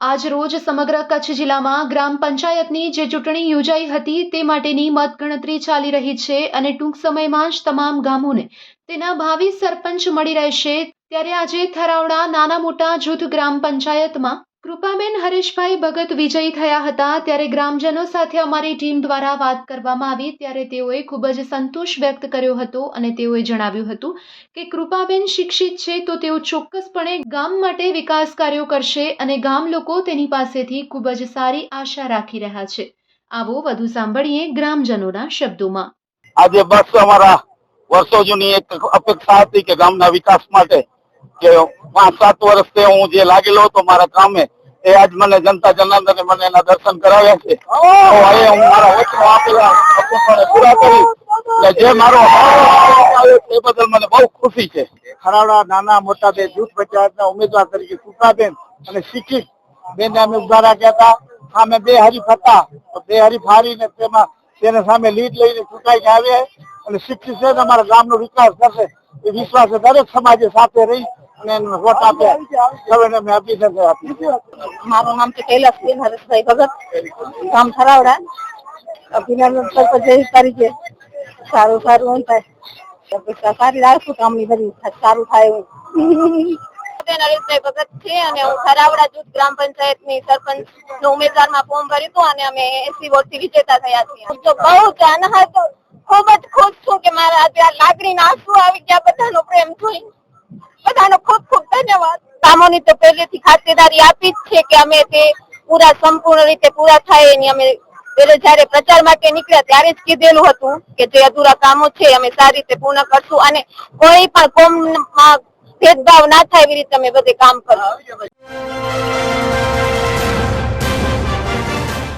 આજ રોજ સમગ્ર કચ્છ જિલ્લામાં ગ્રામ પંચાયતની જે ચૂંટણી યોજાઈ હતી તે માટેની મતગણતરી ચાલી રહી છે અને ટૂંક સમયમાં જ તમામ ગામોને તેના ભાવિ સરપંચ મળી રહેશે. ત્યારે આજે થરાવડા નાના મોટા જૂથ ગ્રામ પંચાયતમાં કૃપાબેન હરેશભાઈ ભગત વિજયી થયા હતા ત્યારે ગ્રામજનો સાથે અમારી ટીમ દ્વારા વાત કરવામાં આવી ત્યારે તેઓએ ખૂબ જ સંતોષ વ્યક્ત કર્યો હતો અને તેઓએ જણાવ્યું હતું કે કૃપાબેન શિક્ષિત છે તો તેઓ ચોક્કસપણે ગામ માટે વિકાસ કાર્યો કરશે અને ગામ લોકો તેની પાસેથી ખૂબ જ સારી આશા રાખી રહ્યા છે. આવો વધુ સાંભળીએ ગ્રામજનોના શબ્દોમાં. આજે બસ અમારા વર્ષો જૂની એક અપેક્ષા હતી કે ગામના વિકાસ માટે કે પાંચ સાત વર્ષથી હું જે લાગેલો હતો મારા કામે એ આજ મને જનતા જનાર્દને મને એના દર્શન કરાવ્યા છે. હું મારા વચનો આપેલા પૂરા કરી એટલે જે મારો એ બદલ મને બહુ ખુશી છે. ખરાડા નાના મોટા બે જૂથ પંચાયતના ઉમેદવાર તરીકે સુકાબેન અને શિક્ષિત બેન અમે ઊભા રાખ્યા હતા. સામે બે હરીફ હતા. બે હરીફ હારીને તેમાં તેને સામે લીડ લઈને ચૂંટાઈને આવ્યા અને શિક્ષિત છે ને અમારા ગામનો વિકાસ કરશે એ વિશ્વાસ દરેક સમાજે સાથે રહી અને એને વોટ હવે અમે મારું નામ છે કૈલાસબેન હરેશભાઈ ભગત. ગામ થરાવડા. અભિનંદન સરપંચ તારીખે સારું સારું એમ થાય. સારી રાખું કામની બધી સારું થાય એવું. બેન ભગત છે અને હું થરાવડા જૂથ ગ્રામ પંચાયતની સરપંચનું ઉમેદવારમાં ફોર્મ ભર્યું હતું અને અમે એસી વોટથી વિજેતા થયા છીએ. તો બહુ જ અનહદ ખૂબ જ ખુશ છું કે મારા ત્યાં લાગણી આંસુ આવી ગયા બધાનો પ્રેમ જોઈ બધાનો ખૂબ ખૂબ ધન્યવાદ. કામોની તો પહેલેથી ખાતેદારી આપી જ છે કે અમે તે પૂરા સંપૂર્ણ રીતે પૂરા થાય એની અમે પેલે જયારે પ્રચાર માટે નીકળ્યા ત્યારે જ કીધેલું હતું કે જે અધૂરા કામો છે અમે સારી રીતે પૂર્ણ કરશું અને કોઈ પણ કોમમાં ભેદભાવ ના થાય એવી રીતે અમે બધે કામ કરશું.